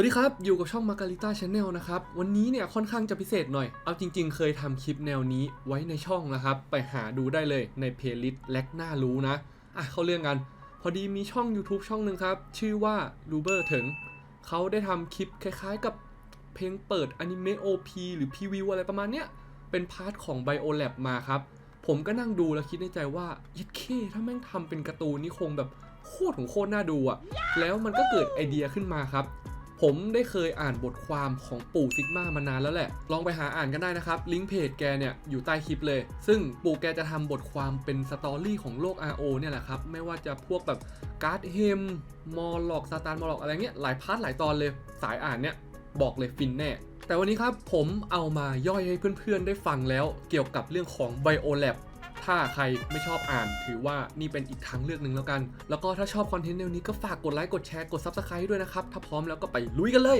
วัสดีครับ อยู่กับช่อง Margarita Channel นะครับ วันนี้เนี่ยค่อนข้างจะพิเศษหน่อย เอาจริง ๆ เคยทำคลิปแนวนี้ไว้ในช่องนะครับ ไปหาดูได้เลยในเพลย์ลิสต์แลกหน้ารู้นะ อะเข้าเรื่องกัน พอดีมีช่อง YouTube ช่องหนึ่งครับ ชื่อว่า r u b e r ถึง เขาได้ทำคลิปคล้ายๆ กับเพลงเปิดอนิเมะ OP หรือ PV อะไรประมาณเนี้ย เป็นพาร์ทของ BioLab มาครับ ผมก็นั่งดูแล้วคิดในใจว่ายิดเคถ้าแม่งทำเป็นการ์ตูนนี่คงแบบโคตรของโคตรน่าดูอะแล้วมันก็เกิดไอเดียขึ้นมาครับ ผมได้เคยอ่านบทความของปู่ซิกมามานานแล้วแหละ ลองไปหาอ่านกันได้นะครับ ลิงก์เพจแกเนี่ยอยู่ใต้คลิปเลย ซึ่งปู่แกจะทำบทความเป็นสตอรี่ของโลก RO เนี่ยแหละครับ ไม่ว่าจะพวกแบบการ์ดเฮมมอลล็อกซาตานมอลล็อกอะไรเงี้ยหลายพาร์ทหลายตอนเลยสายอ่านเนี่ยบอกเลยฟินแน่ แต่วันนี้ครับผมเอามาย่อยให้เพื่อนๆได้ฟังแล้ว เกี่ยวกับเรื่องของ BioLab ถ้าใครไม่ชอบอ่าน ถือว่านี่เป็นอีกทางเลือกหนึ่งแล้วกัน แล้วก็ถ้าชอบคอนเทนต์แนวนี้ก็ฝากกดไลค์กดแชร์กด Subscribe ด้วยนะครับ ถ้าพร้อมแล้วก็ไปลุยกันเลย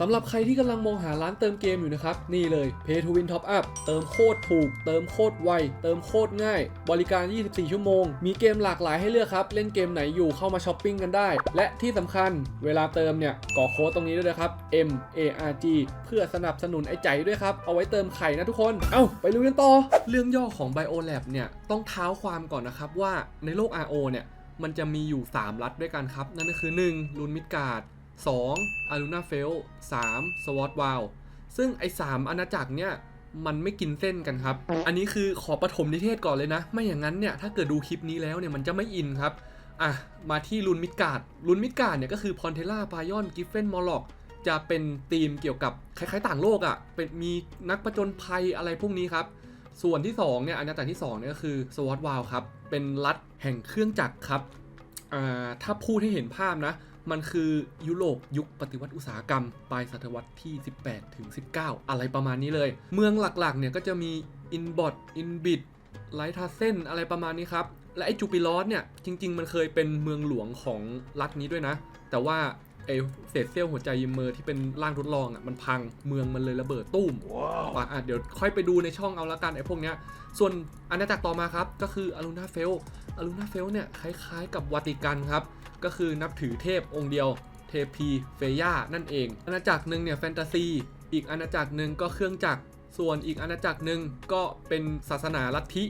สำหรับใครที่กำลังมองหาร้านเติมเกมอยู่นะครับ นี่เลย Pay to Win Top Up เติมโคตรถูก เติมโคตรไว เติมโคตรง่าย บริการ 24 ชั่วโมง มีเกมหลากหลายให้เลือกครับ เล่นเกมไหนอยู่เข้ามาช้อปปิ้งกันได้ และที่สำคัญเวลาเติมเนี่ยก่อโค้ดตรงนี้ด้วยนะครับ M A R G เพื่อสนับสนุนไอ้ใจด้วยครับ เอาไว้เติมไข่นะทุกคน เอ้าไปลุยกันต่อ เรื่องย่อของ BioLab เนี่ยต้องเท้าความก่อนนะครับว่าในโลก RO เนี่ยมันจะมีอยู่ 3 รัฐด้วยกันครับ นั่นก็คือ 1ลูนมิดการ์ด 2. อารูนาเฟล 3. สวอตวาลซึ่งไอ้3อาณาจักรเนี่ยมันไม่กินเส้นกันครับ อันนี้คือขอปฐมนิเทศก่อนเลยนะ ไม่อย่างนั้นเนี่ยถ้าเกิดดูคลิปนี้แล้วเนี่ยมันจะไม่อินครับ อะ มาที่ลุนมิดการ์ดลุนมิดการ์ดเนี่ยก็คือพอนเทล่าพายอนกิฟเฟนมอลล็อกจะเป็นธีมเกี่ยวกับคล้าย ๆ ต่างโลกอะ่ะ เป็นมีนักประจนภัยอะไรพวกนี้ครับ ส่วนที่2เนี่ยอาณาจักรที่2เนี่ยก็คือสวอตวาลครับ เป็นรัฐแห่งเครื่องจักรครับ อ่าถ้าพูดให้เห็นภาพนะ มันคือยุโรปยุคปฏิวัติอุตสาหกรรม ปลายศตวรรษที่ 18ถึง19 อะไรประมาณนี้เลย เมืองหลักๆเนี่ยก็จะมีอินบอทอินบิดไลทาเซนอะไรประมาณนี้ครับ และไอจูปิลอสเนี่ยจริง ๆ มันเคยเป็นเมืองหลวงของรัฐนี้ด้วยนะ แต่ว่า ไอเศษเซี่ยวหัวใจยิมเมอร์ที่เป็นร่างทดลองอะมันพังเมืองมันเลยระเบิดตุ้มว่าอะเดี๋ยวค่อยไปดูในช่องเอาละกันไอ้พวกเนี้ยส่วนอาณาจักรต่อมาครับ ก็คืออารูนาเฟลอารูนาเฟลเนี่ยคล้ายๆ กับวาติกันครับ ก็คือนับถือเทพองค์เดียวเทพีเฟย่านั่นเอง อาณาจักรหนึ่งเนี่ยแฟนตาซี อีกอาณาจักรหนึ่งก็เครื่องจักรส่วนอีกอาณาจักรหนึ่งก็เป็นศาสนาลัทธิ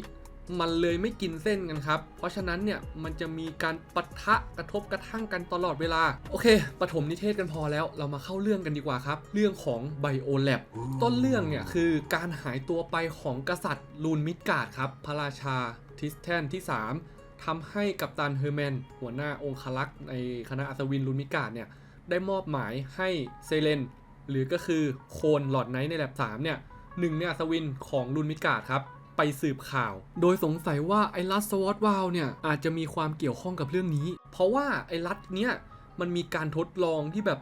มันเลยไม่กินเส้นกันครับ เพราะฉะนั้นเนี่ยมันจะมีการปะทะกระทบกระทั่งกันตลอดเวลา โอเคปฐมนิเทศกันพอแล้วเรามาเข้าเรื่องกันดีกว่าครับ เรื่องของ BioLab ต้นเรื่องเนี่ยคือการหายตัวไปของกษัตริย์ลูนมิดการ์ดครับ พระราชาทิสแทนที่ 3ทำให้กัปตันเฮอร์แมนหัวหน้าองคลักษ์ในคณะอัศวินลูนมิดการ์ดเนี่ยได้มอบหมายให้เซเลนหรือก็คือโคนหลอดไนท์ในแลบ3เนี่ยหนึ่งในอัศวินของลูนมิดการ์ดครับ ไปสืบข่าว โดยสงสัยว่าไอ้รัสสวอตวาลเนี่ยอาจจะมีความเกี่ยวข้องกับเรื่องนี้ เพราะว่าไอ้รัฐเนี้ยมันมีการทดลองที่แบบ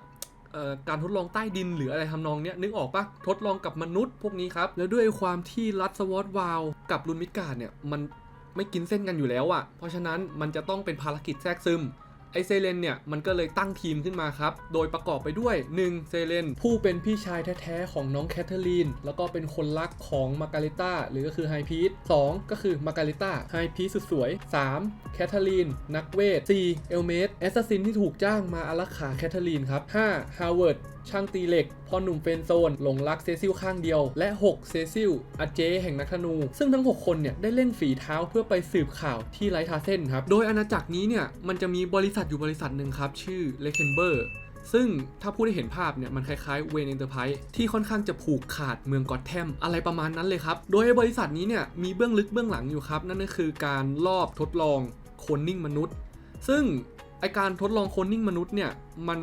การทดลองใต้ดินหรืออะไรทำนองเนี้ยนึกออกปะทดลองกับมนุษย์พวกนี้ครับ แล้วด้วยความที่รัสสวอตวาลกับลุนมิดการ์ดเนี่ยมันไม่กินเส้นกันอยู่แล้วอะ่ะเพราะฉะนั้นมันจะต้องเป็นภารกิจแทรกซึม อเซเลนเนี่ยมันก็เลยตั้งทีมขึ้นมาครับ โดยประกอบไปด้วย 1. เซเลนผู้เป็นพี่ชายแท้ๆของน้องแคทเธอรีน แล้วก็เป็นคนรักของมาการิต้าหรือก็คือไฮพีทสก็คือมาการิต้าไฮพีทสุดสวย 3. แคทเธอรีน นักเวท 4. เอลเมสแอสซัสซินที่ถูกจ้างมาอารักขาแคทเธอรีนครับ 5. ฮาวเวิร์ด ช่างตีเหล็กพอหนุ่มเฟนโซน หลงรักเซซิลข้างเดียว และ 6 เซซิลอาเจแห่งนักธนู ซึ่งทั้ง 6 คนเนี่ยได้เล่นฝีเท้าเพื่อไปสืบข่าวที่ไรทาเซนครับ โดยอาณาจักรนี้เนี่ยมันจะมีบริษัทอยู่บริษัทหนึ่งครับ ชื่อเลเคนเบอร์ซึ่งถ้าพูดให้เห็นภาพเนี่ยมันคล้ายๆเวนเอนเตอร์ไพรส์ที่ค่อนข้างจะผูกขาดเมืองกอตแทมอะไรประมาณนั้นเลยครับ โดยบริษัทนี้เนี่ยมีเบื้องลึกเบื้องหลังอยู่ครับ นั่นก็คือการลอบทดลองโคลนนิ่งมนุษย์ ซึ่งไอการทดลองโคลนนิ่งมนุษย์เนี่ยมัน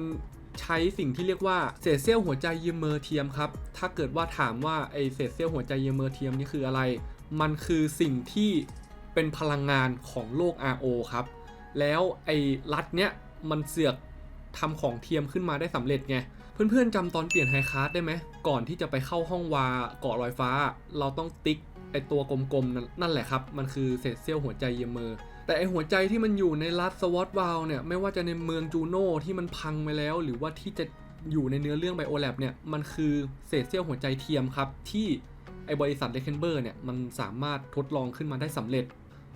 ใช้สิ่งที่เรียกว่าเศษเซี่ยวหัวใจเยเมอร์เทียมครับ ถ้าเกิดว่าถามว่าไอเศษเซี่ยวหัวใจเยเมอร์เทียมนี่คืออะไร มันคือสิ่งที่เป็นพลังงานของโลก RO ครับ แล้วไอรัฐเนี้ยมันเสือกทำของเทียมขึ้นมาได้สำเร็จไง เพื่อนๆจำตอนเปลี่ยนไฮคาร์ดได้ไหม ก่อนที่จะไปเข้าห้องวาเกาะลอยฟ้า เราต้องติ๊กไอตัวกลมๆนั่นนั่นแหละครับ มันคือเศษเซี่ยวหัวใจเยเมอร์ แต่ไอหัวใจที่มันอยู่ในรัฐสวอตวาลเนี่ยไม่ว่าจะในเมืองจูโน่ที่มันพังไปแล้ว หรือว่าที่จะอยู่ในเนื้อเรื่องไบโอแลบเนี่ยมันคือเศษเซี่ยวหัวใจเทียมครับ ที่ไอบริษัทเลเคนเบอร์เนี่ยมันสามารถทดลองขึ้นมาได้สำเร็จ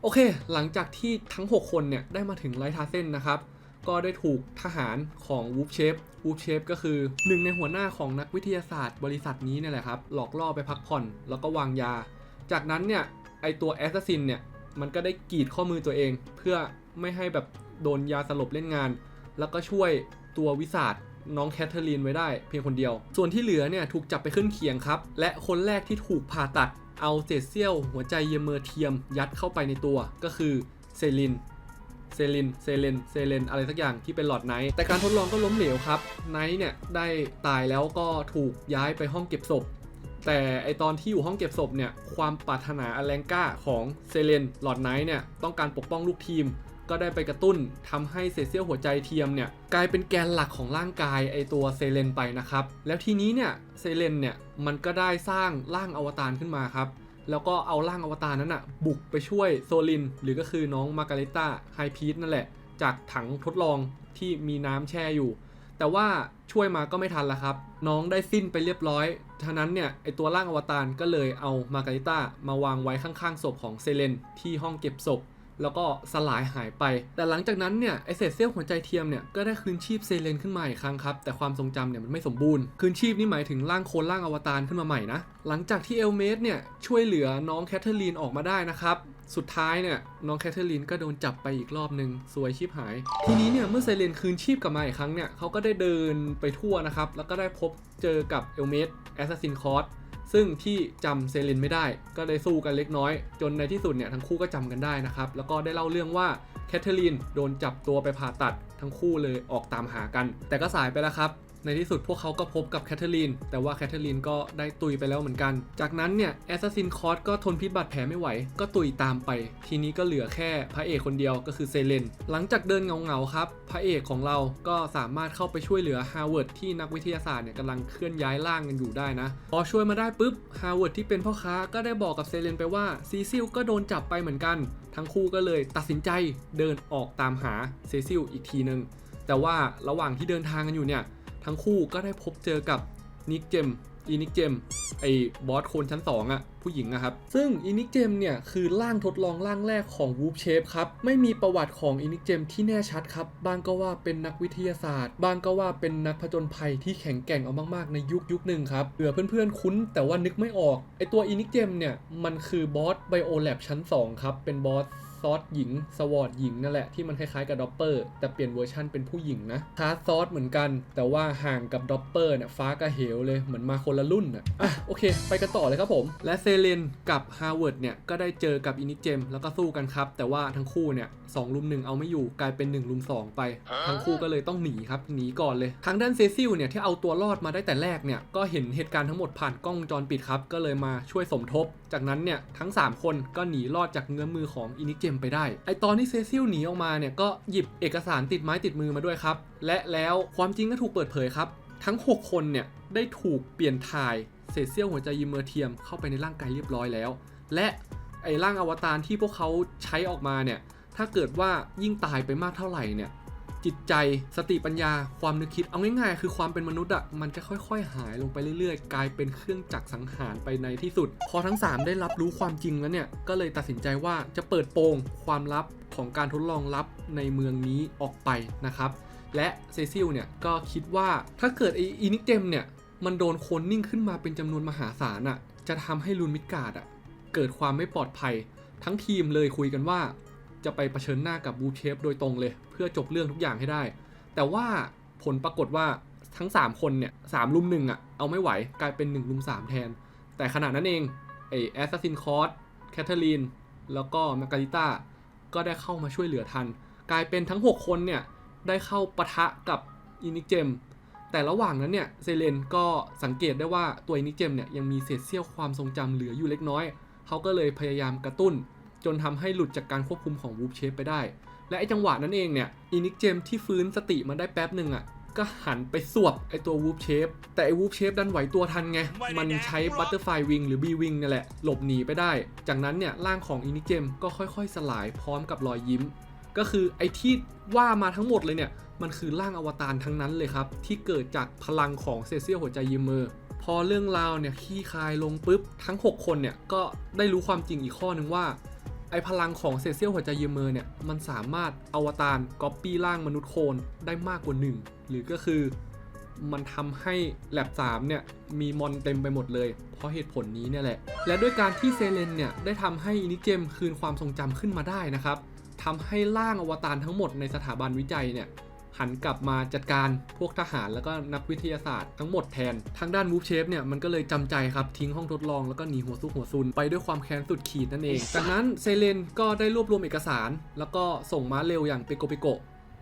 โอเค หลังจากที่ทั้ง 6 คนเนี่ยได้มาถึงไลทาเซนนะครับ ก็ได้ถูกทหารของวูฟเชฟวูฟเชฟก็คือหนึ่งในหัวหน้าของนักวิทยาศาสตร์บริษัทนี้เนี่ยแหละครับหลอกล่อไปพักผ่อนแล้วก็วางยา จากนั้นเนี่ยไอตัวแอสซัสซินเนี่ย มันก็ได้กรีดข้อมือตัวเอง เพื่อไม่ให้แบบโดนยาสลบเล่นงาน แล้วก็ช่วยตัววิสาดน้องแคทเธอรีนไว้ได้เพียงคนเดียว ส่วนที่เหลือเนี่ยถูกจับไปขึ้นเคียงครับ และคนแรกที่ถูกผ่าตัดเอาเศษเสี้ยว หัวใจเยเมอร์เทียมยัดเข้าไปในตัวก็คือเซลินเซลิน เซเลน เซเลน อะไรสักอย่างที่เป็นหลอดไนท์แต่การทดลองก็ล้มเหลวครับ ไนท์เนี่ยได้ตายแล้วก็ถูกย้ายไปห้องเก็บศพ แต่ไอตอนที่อยู่ห้องเก็บศพเนี่ย ความปรารถนาอแรงกล้าของเซเลนหลอดไนท์เนี่ย ต้องการปกป้องลูกทีม ก็ได้ไปกระตุ้นทำให้เศษเสี้ยวหัวใจเทียมเนี่ย กลายเป็นแกนหลักของร่างกายไอตัวเซเลนไปนะครับ แล้วทีนี้เนี่ยเซเลนเนี่ย มันก็ได้สร้างร่างอวตารขึ้นมาครับแล้วก็เอาร่างอวตารนั้นอะบุกไปช่วยโซลิน หรือก็คือน้องมาการ e ตาไฮพีทนั่นแหละ จากถังทดลองที่มีน้ำแช่อยู่ แต่ว่าช่วยมาก็ไม่ทันละครับ น้องได้สิ้นไปเรียบร้อยฉะนั้นเนี่ยไอตัวร่างอวตารก็เลยเอามาการิต้ามาวางไว้ข้างๆศพของเซเลนที่ห้องเก็บศพ แล้วก็สลายหายไป แต่หลังจากนั้นเนี่ยไอเศษเสี้ยวหัวใจเทียมเนี่ยก็ได้คืนชีพเซเลนขึ้นมาอีกครั้งครับ แต่ความทรงจำเนี่ยมันไม่สมบูรณ์ คืนชีพนี่หมายถึงร่างโคลนร่างอวตารขึ้นมาใหม่นะ หลังจากที่เอลเมสเนี่ยช่วยเหลือน้องแคทเธอรีนออกมาได้นะครับสุดท้ายเนี่ยน้องแคทเธอรีนก็โดนจับไปอีกรอบหนึ่งสวยชีพหาย ทีนี้เนี่ยเมื่อเซเลนคืนชีพกลับมาอีกครั้งเนี่ยเขาก็ได้เดินไปทั่วนะครับ แล้วก็ได้พบเจอกับเอลเมสแอสซัสซินคอร์ส ซึ่งที่จำเซเลนไม่ได้ ก็ได้สู้กันเล็กน้อย จนในที่สุดเนี่ยทั้งคู่ก็จำกันได้นะครับ แล้วก็ได้เล่าเรื่องว่าแคทเธอรีนโดนจับตัวไปผ่าตัดทั้งคู่เลยออกตามหากัน แต่ก็สายไปแล้วครับ ในที่สุดพวกเขาก็พบกับแคทเธอรีน แต่ว่าแคทเธอรีนก็ได้ตุยไปแล้วเหมือนกัน จากนั้นเนี่ยแอสซัสซินคอร์สก็ทนพิษบาดแผลไม่ไหว ก็ตุยตามไป ทีนี้ก็เหลือแค่พระเอกคนเดียวก็คือเซเลน หลังจากเดินเงาๆครับ พระเอกของเราก็สามารถเข้าไปช่วยเหลือฮาร์วาร์ดที่นักวิทยาศาสตร์เนี่ยกำลังเคลื่อนย้ายร่างกันอยู่ได้นะ พอช่วยมาได้ปุ๊บฮาร์วาร์ดที่เป็นพ่อค้าก็ได้บอกกับเซเลนไปว่าซีซิลก็โดนจับไปเหมือนกัน ทั้งคู่ก็เลยตัดสินใจเดินออกตามหาเซซิลอีกทีนึงแต่ว่าระหว่างที่เดินทางกันอยู่เนี่ย ทั้งคู่ก็ได้พบเจอกับนิกเจมอีนิกเจมไอ้บอสโคนชั้น 2อะผู้หญิงอะครับ ซึ่งอีนิกเจมเนี่ย คือร่างทดลองร่างแรกของวูฟเชฟครับ ไม่มีประวัติของอีนิกเจมที่แน่ชัดครับ บางก็ว่าเป็นนักวิทยาศาสตร์ บางก็ว่าเป็นนักผจญภัยที่แข็งแกร่งเอามากๆ ในยุคยุคหนึ่งครับเผื่อเพื่อนๆ คุ้นแต่ว่านึกไม่ออกไอตัวอีนิกเจมเนี่ยมันคือบอสไบโอแลบชั้น 2 ครับ เป็นบอส ซอสหญิงสวอตหญิงนั่นแหละที่มันคล้ายๆกับด็อปเปอร์แต่เปลี่ยนเวอร์ชันเป็นผู้หญิงนะคาซอสเหมือนกัน แต่ว่าห่างกับด็อปเปอร์เนี่ยฟ้ากับเหวเลยเหมือนมาคนละรุ่นอะอะโอเค ไปกันต่อเลยครับผม และเซเลนกับฮาร์วาร์ดเนี่ยก็ได้เจอกับอินิเจมแล้วก็สู้กันครับ แต่ว่าทั้งคู่เนี่ยสองลุมหนึ่งเอาไม่อยู่กลายเป็น1ลุม2 ไป ทั้งคู่ก็เลยต้องหนีครับหนีก่อนเลยทางด้านเซซิลเนี่ยที่เอาตัวรอดมาได้แต่แรกเนี่ยก็เห็นเหตุการณ์ทั้งหมดผ่านกล้องวงจรปิดครับก็เลยมาช่วยสมทบจากนั้นเนี่ยทั้ง 3 คนก็หนีรอดจากเงื้อมือของอินิเจมไปได้ ไอตอนที่เซซิลหนีออกมาเนี่ยก็หยิบเอกสารติดไม้ติดมือมาด้วยครับ และแล้วความจริงก็ถูกเปิดเผยครับ ทั้ง 6 คนเนี่ยได้ถูกเปลี่ยนถ่ายเศษเสี้ยวหัวใจยิมเมอร์เทียมเข้าไปในร่างกายเรียบร้อยแล้ว และไอร่างอวตารที่พวกเขาใช้ออกมาเนี่ยถ้าเกิดว่ายิ่งตายไปมากเท่าไหร่เนี่ย จิตใจสติปัญญาความนึกคิดเอาง่ายๆ คือความเป็นมนุษย์อะมันจะค่อยๆ หายลงไปเรื่อยๆ กลายเป็นเครื่องจักรสังหารไปในที่สุด พอทั้ง 3 ได้รับรู้ความจริงแล้วเนี่ย ก็เลยตัดสินใจว่าจะเปิดโปงความลับของการทดลองลับในเมืองนี้ออกไปนะครับ และเซซิลเนี่ยก็คิดว่าถ้าเกิดไออีนิกเจมเนี่ยมันโดนโคนนิ่งขึ้นมาเป็นจำนวนมหาศาลอะจะทำให้ลูนมิดการ์ดอะเกิดความไม่ปลอดภัย ทั้งทีมเลยคุยกันว่า จะไปเผชิญหน้ากับบูเชฟโดยตรงเลย เพื่อจบเรื่องทุกอย่างให้ได้ แต่ว่าผลปรากฏว่าทั้ง 3 คนเนี่ยสามลุมหนึ่งอะเอาไม่ไหวกลายเป็น1ลุม3 แทน แต่ขณะนั้นเองไอแอสซัสซินคอร์สแคทเธอรีนแล้วก็มาการิต้าก็ได้เข้ามาช่วยเหลือทัน กลายเป็นทั้ง 6 คนเนี่ยได้เข้าปะทะกับอินิกเจม แต่ระหว่างนั้นเนี่ยเซเลนก็สังเกตได้ว่าตัวอินิกเจมเนี่ยยังมีเศษเสี้ยวความทรงจำเหลืออยู่เล็กน้อย เขาก็เลยพยายามกระตุ้น จนทำให้หลุดจากการควบคุมของวูฟเชฟไปได้ และไอจังหวะนั้นเองเนี่ยอินิกเจมที่ฟื้นสติมาได้แป๊บหนึ่งอะก็หันไปสวบไอตัววูฟเชฟแต่ไอวูฟเชฟดันไหวตัวทันไง มันใช้บัตเตอร์ไฟวิงหรือบีวิงนี่แหละ หลบหนีไปได้ จากนั้นเนี่ยร่างของอินิกเจมก็ค่อยๆ สลายพร้อมกับรอยยิ้ม ก็คือไอที่ว่ามาทั้งหมดเลยเนี่ย มันคือร่างอวตารทั้งนั้นเลยครับ ที่เกิดจากพลังของเซเซียหัวใจยิมเมอร์พอเรื่องราวเนี่ยขี้คายลงปุ๊บทั้ง 6 คนเนี่ยก็ได้รู้ความจริงอีกข้อนึงว่า ไอพลังของเซเซียลหัวใจเยเมอร์เนี่ย มันสามารถอวตารก๊อปปี้ร่างมนุษย์โคลนได้มากกว่าหนึ่งหรือก็คือมันทำให้แลบ3เนี่ย มีมอนเต็มไปหมดเลย เพราะเหตุผลนี้เนี่ยแหละ และด้วยการที่เซเลนเนี่ย ได้ทำให้อินิเจมคืนความทรงจำขึ้นมาได้นะครับทำให้ร่างอวตารทั้งหมดในสถาบันวิจัยเนี่ย หันกลับมาจัดการพวกทหารแล้วก็นักวิทยาศาสตร์ทั้งหมดแทน ทางด้านวูฟเชฟเนี่ยมันก็เลยจำใจครับทิ้งห้องทดลองแล้วก็หนีหัวซุกหัวซุนไปด้วยความแค้นสุดขีดนั่นเอง จากนั้นเซเลนก็ได้รวบรวมเอกสาร แล้วก็ส่งม้าเร็วอย่างเปโกเปโก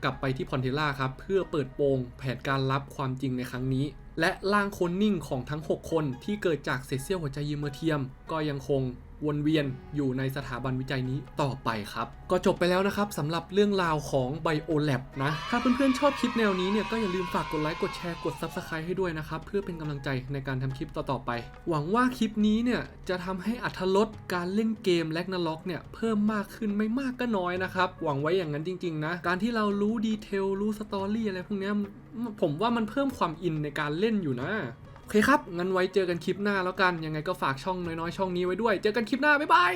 กลับไปที่พอนเทล่าครับเพื่อเปิดโปงแผนการลับความจริงในครั้งนี้ และร่างโคนนิ่งของทั้ง 6 คนที่เกิดจากเศษเสี้ยวหัวใจยืมเมอร์เทียม ก็ยังคง วนเวียนอยู่ในสถาบันวิจัยนี้ต่อไปครับ ก็จบไปแล้วนะครับสำหรับเรื่องราวของ BioLab นะ ถ้าเพื่อนๆชอบคลิปแนวนี้เนี่ยก็อย่าลืมฝากกดไลค์กดแชร์กด Subscribe ให้ด้วยนะครับ เพื่อเป็นกำลังใจในการทำคลิปต่อๆไป หวังว่าคลิปนี้เนี่ยจะทำให้อัธรสการเล่นเกมแลกนาล็อกเนี่ยเพิ่มมากขึ้นไม่มากก็น้อยนะครับหวังไว้อย่างนั้นจริงๆนะการที่เรารู้ดีเทลรู้สตอรี่อะไรพวกนี้ผมว่ามันเพิ่มความอินในการเล่นอยู่นะ โอเคครับ งั้นไว้เจอกันคลิปหน้าแล้วกัน ยังไงก็ฝากช่องน้อยๆ ช่องนี้ไว้ด้วย เจอกันคลิปหน้า บ๊ายบาย